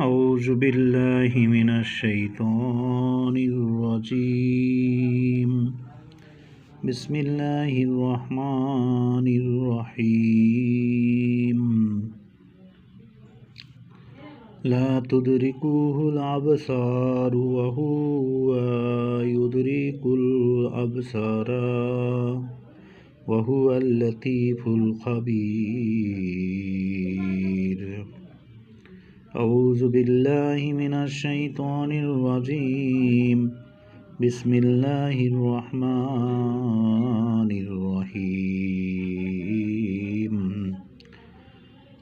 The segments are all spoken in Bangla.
أعوذ بالله من الشيطان الرجيم. بسم الله الرحمن الرحيم. لا تدركه الأبصار وهو يدرك الأبصار وهو اللطيف الخبير. أعوذ بالله من الشيطان الرجيم. بسم الله الرحمن الرحيم.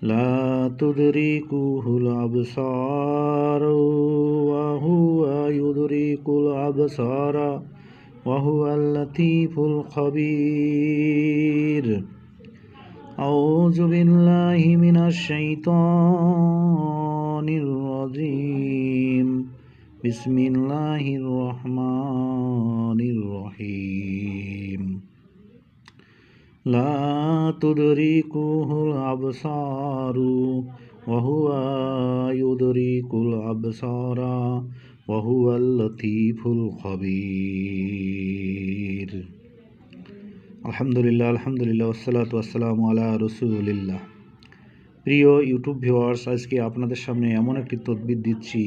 لا تدركه الأبصار وهو يدرك الأبصار وهو اللطيف الخبير. أعوذ بالله من الشيطان الشيطان الرجيم. بسم الله الرحمن الرحيم. لا تدركه الأبصار وهو يدرك الأبصار وهو اللطيف الخبير. الحمد لله الحمد لله والصلاة والسلام على رسول الله. প্রিয় ইউটিউব ভিউয়ার্স আজকে আপনাদের সামনে এমন একটি তদবির দিচ্ছি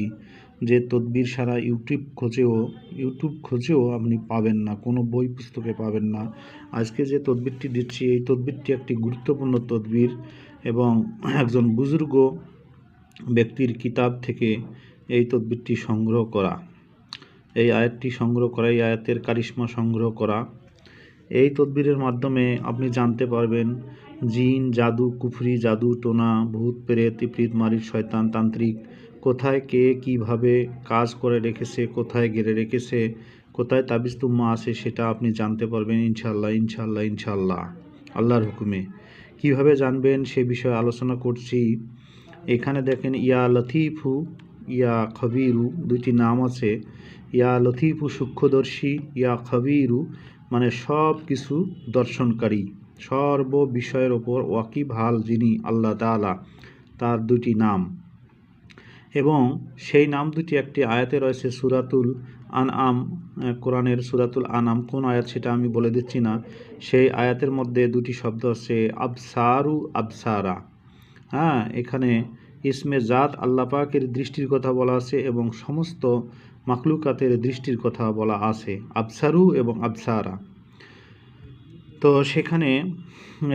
যে তদবির সারা ইউটিউব খোঁজেও ইউটিউব খোঁজেও আপনি পাবেন না, কোনো বই পুস্তকে পাবেন না। আজকে যে তদবিরটি দিচ্ছি, এই তদবিরটি একটি গুরুত্বপূর্ণ তদবির এবং একজন বুজুর্গ ব্যক্তির কিতাব থেকে এই তদবিরটি সংগ্রহ করা। এই আয়াতটি সংগ্রহ করা, এই আয়াতের কারিশ্মা সংগ্রহ করা। এই তদবিরের মাধ্যমে আপনি জানতে পারবেন জিন, জাদু, কুফরি, জাদু, টোনা, ভূত, প্রেত, ইপ্রিত মারির শয়তান, তান্ত্রিক। কোথায় কে কীভাবে কাজ করে রেখেছে, কোথায় গেড়ে রেখেছে, কোথায় তাবিজ তুম্মা আছে সেটা আপনি জানতে পারবেন ইনশাল্লাহ ইনশাল্লাহ ইনশাল্লাহ আল্লাহর হুকুমে। কীভাবে জানবেন সে বিষয়ে আলোচনা করছি। এখানে দেখেন, ইয়া লতিফু, ইয়া খবিরু, দুইটি নাম আছে। ইয়া লতিফু সূক্ষ্মদর্শী, ইয়া খবিরু মানে সব কিছু দর্শনকারী। সর্ব বিষয়ের ওপর ওয়াকিব হাল যিনি আল্লাহ তালা তার দুটি নাম। এবং সেই নাম দুটি একটি আয়াতে রয়েছে সুরাতুল আন আম কোরআনের সুরাতুল আনাম কোন আয়াত সেটা আমি বলে দিচ্ছি না। সেই আয়াতের মধ্যে দুটি শব্দ আছে, আবসারু আবসারা। হ্যাঁ এখানে ইসমে জাত আল্লাহ পাকের দৃষ্টির কথা বলা আছে এবং সমস্ত মাকলুকাতের দৃষ্টির কথা বলা আছে। আবসারু এবং আবসারা। তো সেখানে,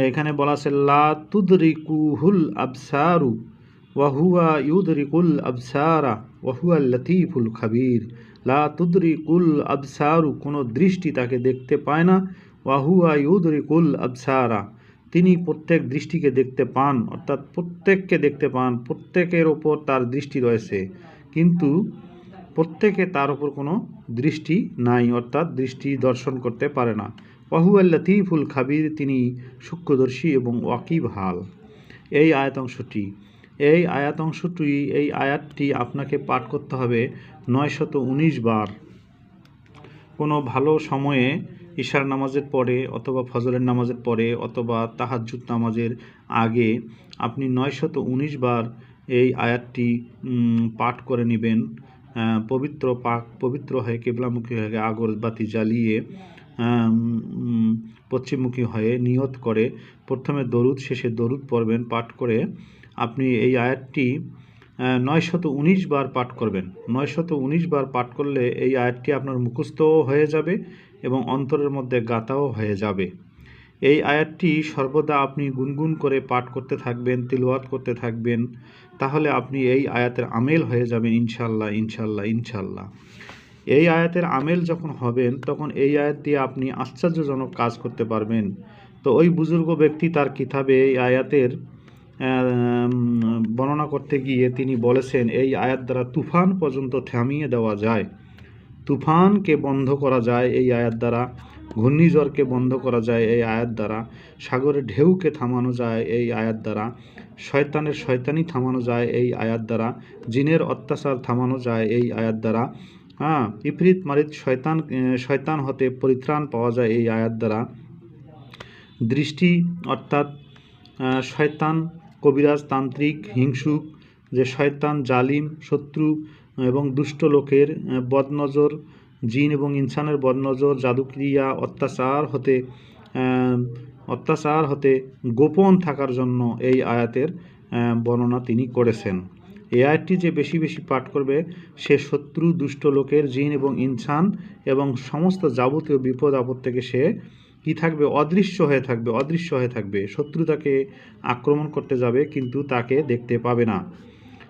এখানে বলা আছে, লা তুদরিকুহুল আবসারু ওয়াহুয়া ইউদরিকুল আবসারা ওয়াহুয়া লতিফুল খাবির। লা তুদরিকুল আবসারু, কোনো দৃষ্টি তাকে দেখতে পায় না। ওয়াহুয়া ইউদরিকুল আবসারা, তিনি প্রত্যেক দৃষ্টিকে দেখতে পান, অর্থাৎ প্রত্যেককে দেখতে পান, প্রত্যেকের ওপর তার দৃষ্টি রয়েছে। কিন্তু প্রত্যেকে তার উপর কোনো দৃষ্টি নাই, অর্থাৎ দৃষ্টি দর্শন করতে পারে না। ওয়াহুয়াল লতিফুল খাবির তিনি সূক্ষ্মদর্শী এবং ওয়াকিব হাল এই আয়াত অংশটি এই আয়াত অংশটি এই আয়াতটি আপনাকে পাঠ করতে হবে নয়শত উনিশ বার। কোনো ভালো সময়ে ঈশার নামাজের পরে অথবা ফজরের নামাজের পরে অথবা তাহাজুদ নামাজের আগে আপনি নয়শত উনিশ বার এই আয়াতটি পাঠ করে নেবেন পবিত্র পাক, পবিত্র হয়ে কেবলামুখী হয়ে আগরবাতি জ্বালিয়ে। পশ্চিমমুখী হয়ে নিয়ত করে প্রথমে দরুদ, শেষে দরুদ পড়বেন, পাঠ করে আপনি এই আয়াতটি নয়শত উনিশ বার পাঠ করবেন। নয়শত উনিশ বার পাঠ করলে এই আয়াতটি আপনার মুখস্থও হয়ে যাবে এবং অন্তরের মধ্যে গাতাও হয়ে যাবে। এই আয়াতটি সর্বদা আপনি গুনগুন করে পাঠ করতে থাকবেন, তিলওয়াত করতে থাকবেন, তাহলে আপনি এই আয়াতের আমেল হয়ে যাবেন ইনশাল্লাহ ইনশাল্লাহ ইনশাল্লাহ এই আয়াতের আমেল যখন হবেন, তখন এই আয়াত দিয়ে আপনি আশ্চর্যজনক কাজ করতে পারবেন। তো ওই বুজুর্গ ব্যক্তি তার কিতাবে এই আয়াতের বর্ণনা করতে গিয়ে তিনি বলেছেন, এই আয়াত দ্বারা তুফান পর্যন্ত থামিয়ে দেওয়া যায়। তুফানকে বন্ধ করা যায় এই আয়াত দ্বারা। ঘূর্ণিঝড়কে বন্ধ করা যায় এই আয়াত দ্বারা। সাগরের ঢেউকে থামানো যায় এই আয়াত দ্বারা। শয়তানের শয়তানি থামানো যায় এই আয়াত দ্বারা। জিনের অত্যাচার থামানো যায় এই আয়াত দ্বারা। হ্যাঁ ইফরিত মারিত শয়তান শয়তান হতে পরিত্রাণ পাওয়া যায় এই আয়াত দ্বারা। দৃষ্টি অর্থাৎ শয়তান, কবিরাজ, তান্ত্রিক, হিংসুক, যে শয়তান, জালিম, শত্রু এবং দুষ্ট লোকের বদনজর, জিন এবং ইনসানের বদনজর, জাদুক্রিয়া, অত্যাচার হতে অত্যাচার হতে গোপন থাকার জন্য এই আয়াতের বর্ণনা তিনি করেছেন। এই আয়াতটি যে বেশি বেশি পাঠ করবে, সে শত্রু, দুষ্ট লোকের জিন এবং ইনসান এবং সমস্ত যাবতীয় বিপদ আপদ থেকে সে কি থাকবে? অদৃশ্য হয়ে থাকবে, অদৃশ্য হয়ে থাকবে। শত্রু তাকে আক্রমণ করতে যাবে কিন্তু তাকে দেখতে পাবে না।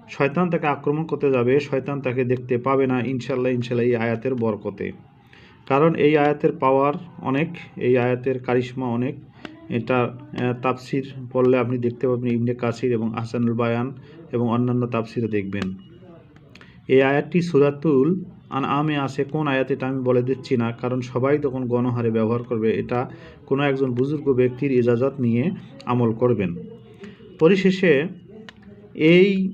শয়তান তাকে আক্রমণ করতে যাবে, শয়তান তাকে দেখতে পাবে না ইনশাল্লাহ ইনশাল্লাহ এই আয়াতের বরকতে। কারণ এই আয়াতের পাওয়ার অনেক, এই আয়াতের কারিশ্মা অনেক। এটা আহ, তাফসির পড়লে আপনি দেখতে পাবেন ইবনে কাসির এবং আহসানুল বায়ান এবং অন্যান্য তাফসিরে দেখবেন। এই আয়াতটি সুরাতুল আন আমে আছে। কোন আয়াত এটা আমি বলে দিচ্ছি না কারণ সবাই তখন গণহারে ব্যবহার করবে। এটা কোনো একজন বুজুর্গ ব্যক্তির ইজাজত নিয়ে আমল করবেন। পরিশেষে এই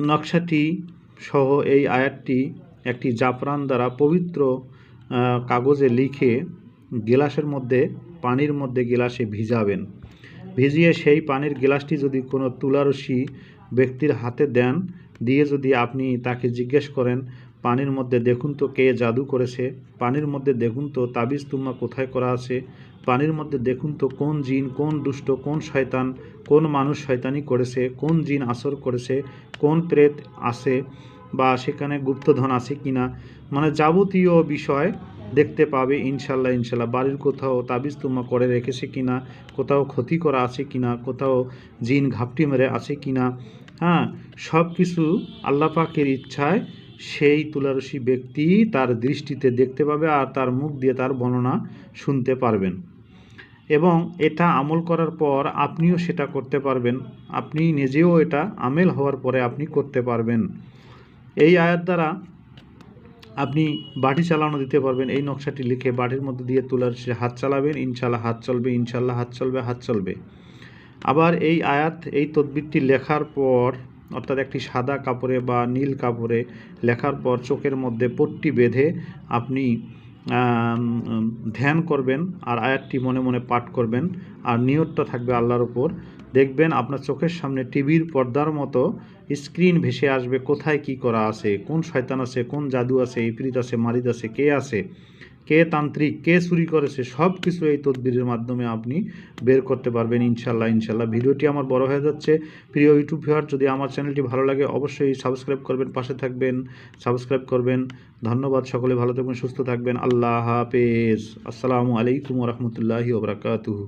নকশাটি সহ এই আয়াতটি একটি জাফরান দ্বারা পবিত্র কাগজে লিখে গেলাসের মধ্যে পানির মধ্যে গেলাসে ভিজাবেন। ভিজিয়ে সেই পানির গেলাসটি যদি কোনো তুলারসি ব্যক্তির হাতে দেন, দিয়ে যদি আপনি তাকে জিজ্ঞেস করেন, পানির মধ্যে দেখুন তো কে জাদু করেছে? পানির মধ্যে দেখুন তো তাবিজ তুম্মা কোথায় করা আছে? পানির মধ্যে দেখুন তো কোন জিন, কোন দুষ্ট, কোন শয়তান, কোন মানুষ শয়তানি করেছে? কোন জিন আসর করেছে? কোন প্রেত আছে? বা সেখানে গুপ্তধন আছে কিনা? মানে যাবতীয় বিষয় দেখতে পাবে, ইনশাল্লাহ ইনশাল্লাহ। বাড়ির কোথাও তাবিজ তুমা করে রেখেছে কিনা, কোথাও ক্ষতি করা আছে কিনা, কোথাও জিন ঘাপটি মেরে আছে কিনা হ্যাঁ সব কিছু আল্লাহ পাকের ইচ্ছায় সেই তুলারসী ব্যক্তি তার দৃষ্টিতে দেখতে পাবে আর তার মুখ দিয়ে তার বর্ণনা শুনতে পারবেন। এবং এটা আমল করার পর আপনিও সেটা করতে পারবেন। আপনি নিজেও এটা আমেল হওয়ার পরে আপনি করতে পারবেন। এই আয়াত দ্বারা আপনি বাটি চালানো দিতে পারবেন। এই নকশাটি লিখে বাটির মধ্যে দিয়ে তুলার সে হাত চালাবেন। ইনশাল্লাহ হাত চলবে ইনশাল্লাহ হাত চলবে হাত চলবে। আবার এই আয়াত, এই তদবিরটি লেখার পর, অর্থাৎ একটি সাদা কাপড়ে বা নীল কাপড়ে লেখার পর চোখের মধ্যে পট্টি বেঁধে আপনি ধ্যান করবেন আর আয়াতটি মনে মনে পাঠ করবেন। আর নিয়তটা থাকবে আল্লাহর ওপর দেখবেন আপনার চোখের সামনে টিভির পর্দার মতো স্ক্রিন ভেসে আসবে, কোথায় কি করা আছে, কোন শয়তান আছে, কোন জাদু আছে, ইপরিত আছে, মারিদ আছে, কে আছে, কে তান্ত্রিক, কে চুরি করেছে সব কিছু এই তদবিরের মাধ্যমে আপনি বের করতে পারবেন ইনশাল্লাহ ইনশাল্লাহ ভিডিওটি আমার বড় হয়ে যাচ্ছে। প্রিয় ইউটিউব ভিউয়ার, যদি আমার চ্যানেলটি ভালো লাগে, অবশ্যই সাবস্ক্রাইব করবেন, পাশে থাকবেন, সাবস্ক্রাইব করবেন। ধন্যবাদ, সকলে ভালো থাকবেন, সুস্থ থাকবেন। আল্লাহ হাফেজ। আসসালামু আলাইকুম রহমতুল্লাহি ওবরাকাতুহু